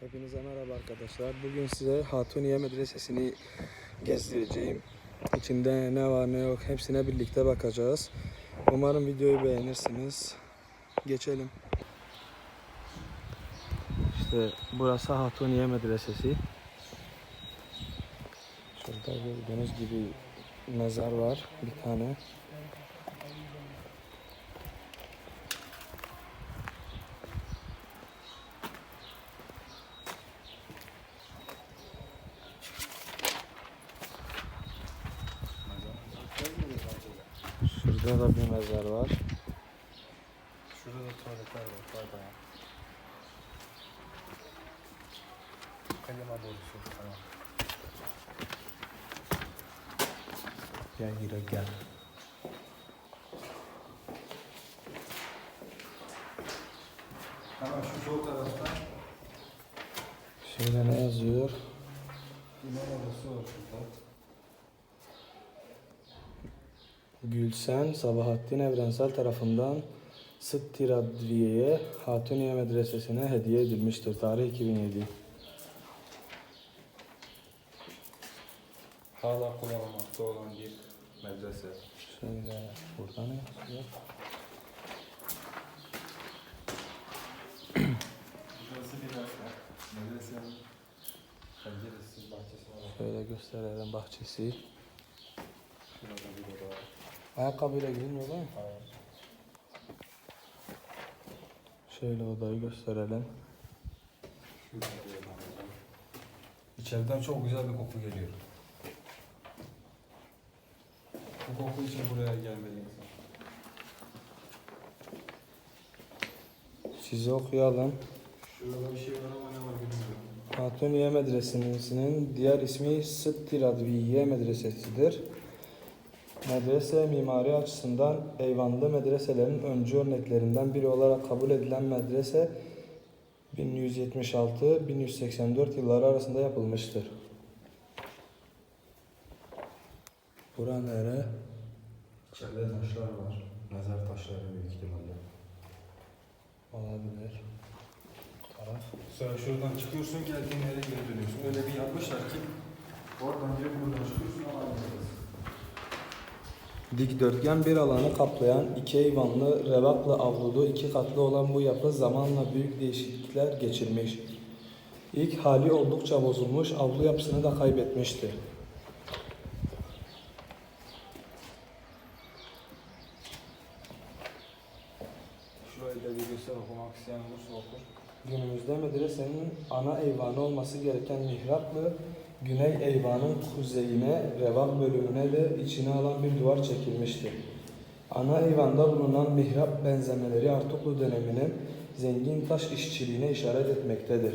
Hepinize merhaba arkadaşlar. Bugün size Hatuniye Medresesi'ni gezdireceğim. İçinde ne var ne yok hepsine birlikte bakacağız. Umarım videoyu beğenirsiniz. Geçelim. İşte burası Hatuniye Medresesi. Şurada gördüğünüz gibi mezar var bir tane. Şurada da bir mezar var. Şurada da tuvaletler var. Pardon. Kalema borusu. Tamam. Gel gire gel. Hemen şu sol tarafta Şurada ne yazıyor? imam odası var şurada. Gülsen Sabahattin Evrensel tarafından Sıttiradriye'ye Hatuniye Medresesi'ne hediye edilmiştir. Tarih 2007. Hala kullanılmakta olan bir medrese. Şöyle burada ne yazıyor? Şöyle gösterelim bahçesi. Şurada bir oda var. Ayakkabıyla girilmiyor değil mi? Hayır. Şöyle odayı gösterelim. İçeriden çok güzel bir koku geliyor. Bu koku için buraya gelmeli insan. Size okuyalım. Şurada bir şey var ama ne var bilmiyorum. Hatuniye Medresesi'nin diğer ismi Sıtti Radviye Medresesi'dir. Medrese mimari açısından eyvanlı medreselerin öncü örneklerinden biri olarak kabul edilen medrese 1176-1184 yılları arasında yapılmıştır. Bura nere? İçeride taşlar var. Mezar taşları büyük ihtimalle. Olabilir. Taraf. Sonra şuradan çıkıyorsun geldiğin yere geri dönüyorsun. Öyle bir yapmışlar ki oradan girip buradan çıkıyorsun ama Dikdörtgen bir alanı kaplayan iki eyvanlı, revakla avludu iki katlı olan bu yapı zamanla büyük değişiklikler geçirmiş. İlk hali oldukça bozulmuş, avlu yapısını da kaybetmişti. Da bir göster okumak isteyen olursa okur. Günümüzde medresenin ana eyvanı olması gereken mihraplı, güney eyvanın kuzeyine, revak bölümüne de içine alan bir duvar çekilmiştir. Ana eyvanda bulunan mihrap benzemeleri Artuklu döneminin zengin taş işçiliğine işaret etmektedir.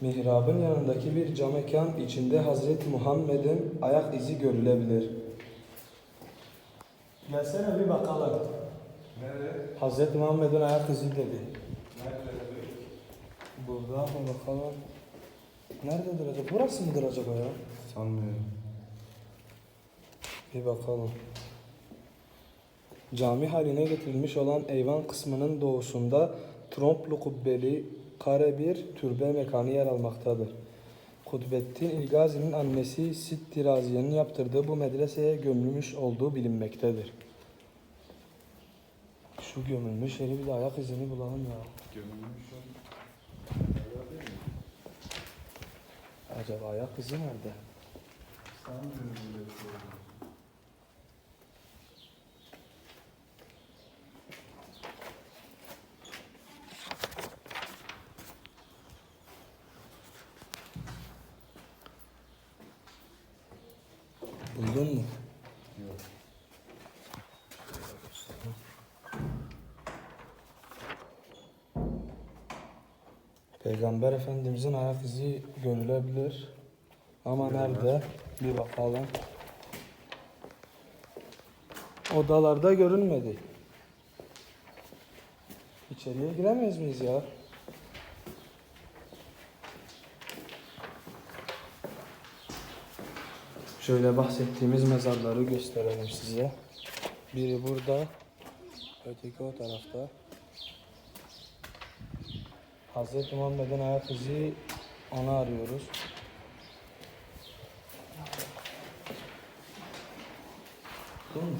Mihrabın yanındaki bir cam mekan içinde Hazreti Muhammed'in ayak izi görülebilir. Gelsene bir bakalım. Nerede? Hazreti Muhammed'in ayak izi dedi. Nerede? Burada mı bakalım? Nerededir acaba? Burası mıdır acaba ya? Sanmıyorum. Bir bakalım. Cami haline getirilmiş olan eyvan kısmının doğusunda tromplu kubbeli kare bir türbe mekanı yer almaktadır. Kutbettin İlgazi'nin annesi Sitti Raziye'nin yaptırdığı bu medreseye gömülmüş olduğu bilinmektedir. Şu gömülmüş yeri bir de ayak izini bulalım ya. Gömülmüş o. Acaba ayak izi nerede? Buldun mu? Peygamber Efendimizin ayak izi görülebilir. Ama nerede? Bir bakalım. Odalarda görünmedi. İçeriye giremeyiz miyiz ya? Şöyle bahsettiğimiz mezarları gösterelim size. Biri burada, öteki o tarafta. Hazreti Muhammed'in ayak izi onu arıyoruz. Değil mi?